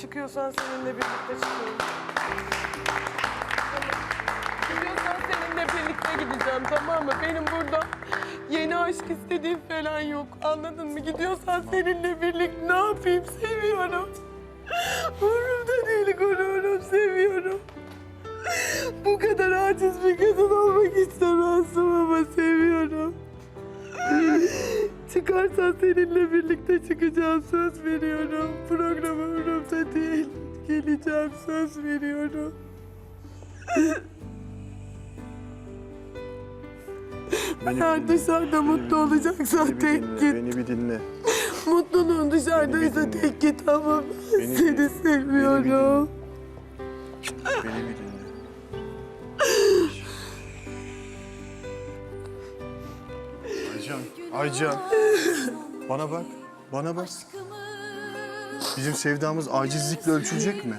Çıkıyorsan seninle birlikte çıkıyorum. Gidiyorsan seninle birlikte gideceğim tamam mı? Benim burada yeni aşk istediğim falan yok. Anladın mı? Gidiyorsan seninle birlikte ne yapayım? Seviyorum. Umurumda değil koruyorum, seviyorum. Bu kadar aciz bir kadın olmak istemezdim ama Çıkarsan seninle birlikte çıkacağım söz veriyorum. Program umurumda değil. Geleceğim söz veriyorum. Beni Eğer dışarıda mutlu olacaksan Beni tek dinle, git. beni bir dinle. Mutluluğun dışarıdaysa Beni bir dinle. tek git ama ben Beni seni bir- seviyorum. Beni bir dinle. Aycan. Bana bak, bana bak. Bizim sevdamız acizlikle ölçülecek mi?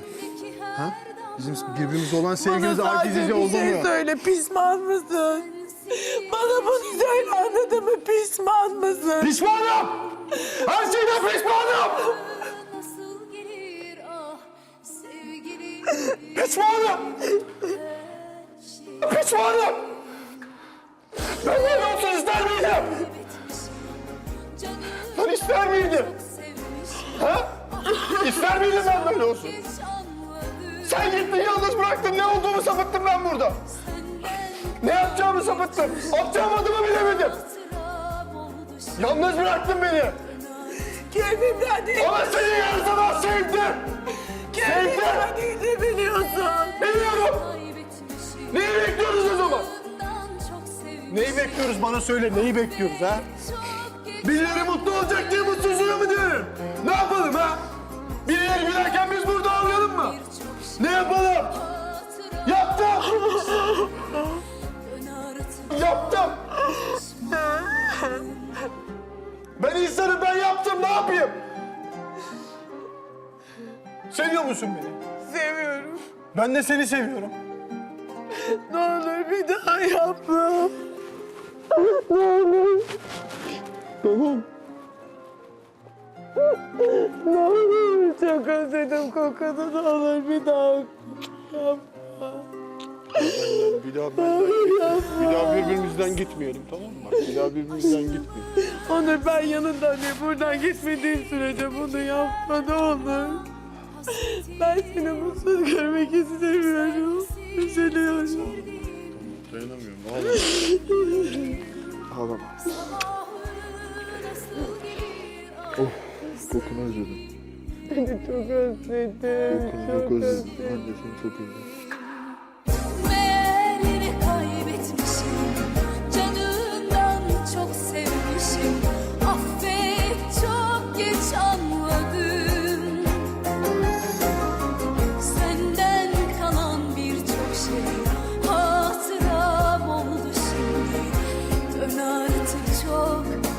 Ha? Bizim birbirimize olan sevgimiz bir oldu şey mu? söyle pişman mısın? Bana bunu söyle anladın mı? Pişman mısın? Pişmanım! Her şeyden pişmanım! Pişmanım! Pişmanım! Ben böyle olsun ister miydim? İster sevmişim Ha? İster miydim ben böyle olsun? Sen gittin yalnız bıraktın. Ne olduğumu sapıttım ben burada. Ne yapacağımı sapıttım. Atacağım adımı bilemedim. Yalnız bıraktın beni. Kendimden değil, Ama seni her zaman sevdim. kendimden değil de biliyorsun. Biliyorum. Neyi bekliyoruz o zaman? Neyi bekliyoruz bana söyle. Neyi bekliyoruz ha? Mutlu olacak diye mutsuzluğu mu diyelim? Ne yapalım ha? Birileri gülerken biz burada ağlayalım mı? Ne yapalım? Yaptım. Yaptım. Ben insanım ben yaptım ne yapayım? Seviyor musun beni? Seviyorum. Ben de seni seviyorum. Ne olur bir daha yapma. Ne olur. Tamam. Çok özledim kokunu. Ne olur bir daha yapma. Bir daha benden. Bir daha birbirimizden gitmeyelim tamam mı? Bir daha birbirimizden gitmeyelim. Onur ben yanından ne buradan gitmediğin sürece bunu yapma ne olur. Ben seni mutsuz görmek istemiyorum. Üzülüyorum. Dayanamıyorum. Ağlama. Ağlama. Of kokunu özledim. Seni çok özledim. Çok çok özledim. özledim. Ben de seni çok özledim. Kaybetmişim Canından çok sevmişim Affet çok geç anladım Senden kalan birçok şey Hatıram oldu şimdi Dön artık çok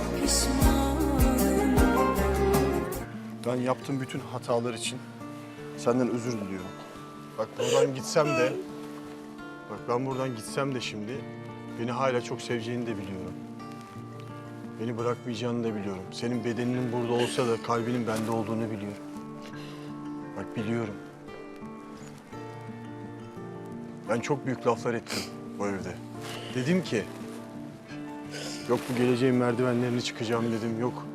Ben yaptığım bütün hatalar için senden özür diliyorum. Bak buradan gitsem de, bak ben buradan gitsem de şimdi beni hala çok seveceğini de biliyorum. Beni bırakmayacağını da biliyorum. Senin bedeninin burada olsa da kalbinin bende olduğunu biliyorum. Bak biliyorum. Ben çok büyük laflar ettim bu evde. Dedim ki, yok bu geleceğin merdivenlerini çıkacağım dedim, yok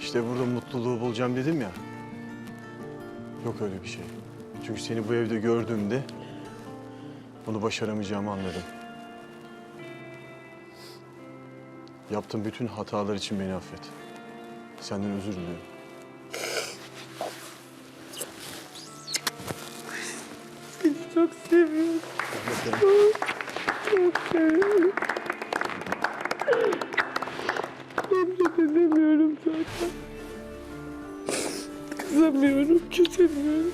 işte burada mutluluğu bulacağım dedim ya. Yok öyle bir şey. Çünkü seni bu evde gördüğümde bunu başaramayacağımı anladım. Yaptığım bütün hatalar için beni affet. Senden özür diliyorum. Seni çok seviyorum. Çok seviyorum. Nefret edemiyorum zaten. Kızamıyorum, küsemiyorum.